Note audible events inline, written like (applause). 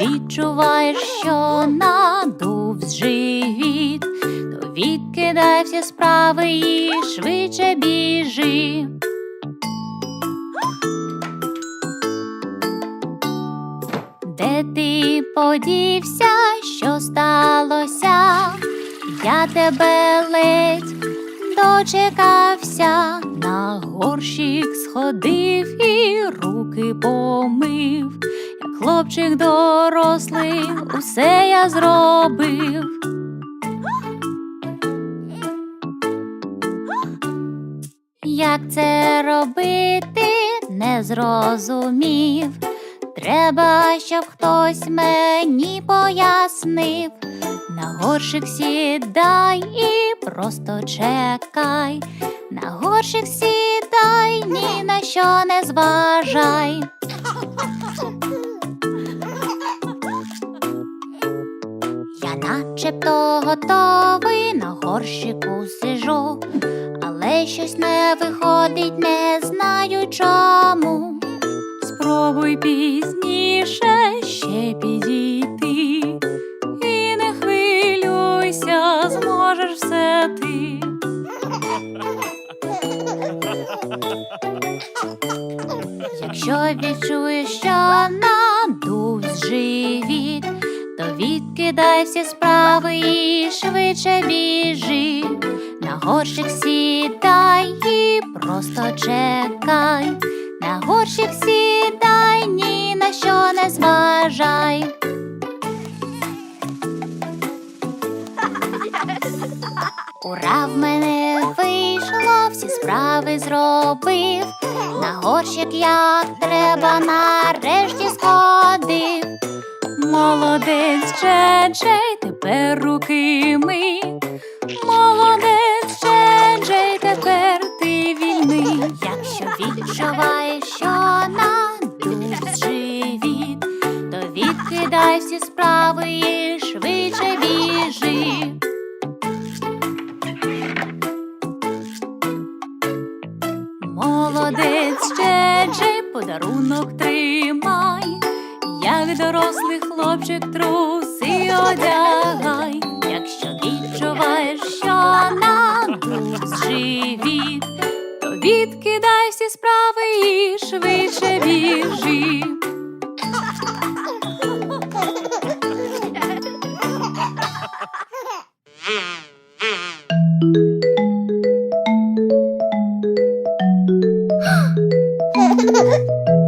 відчуваєш, що надув живіт, то відкидай всі справи і швидше біжи. Де ти подівся, що сталося? Я тебе ледь дочекався, на горщик сходив і руки помив. Хлопчик дорослий, усе я зробив. Як це робити, не зрозумів. Треба, щоб хтось мені пояснив. На горщик сідай і просто чекай. На горщик сідай, ні на що не зважай. Начебто готовий на горщику сижу, але щось не виходить, не знаю чому. Спробуй пізніше ще підійти, і не хвилюйся, зможеш все ти. Якщо відчуєш, що відкидай всі справи і швидше біжи. На горщик сідай і просто чекай. На горщик сідай, ні на що не зважай. Ура, в мене вийшло, всі справи зробив. На горщик як треба, нарешті сходив. Молодець, Джей, тепер руки ми. Молодець, Джей, тепер ти вільний. Якщо відчуваєш, що надув живіт, то відкидай всі справи і швидше біжи. Молодець, Джей, подарунок тримай. Як дорослий хлопчик труси одягай, якщо відчуваєш, що надув живіт, то відкидай всі справи і швидше біжи. (laughs)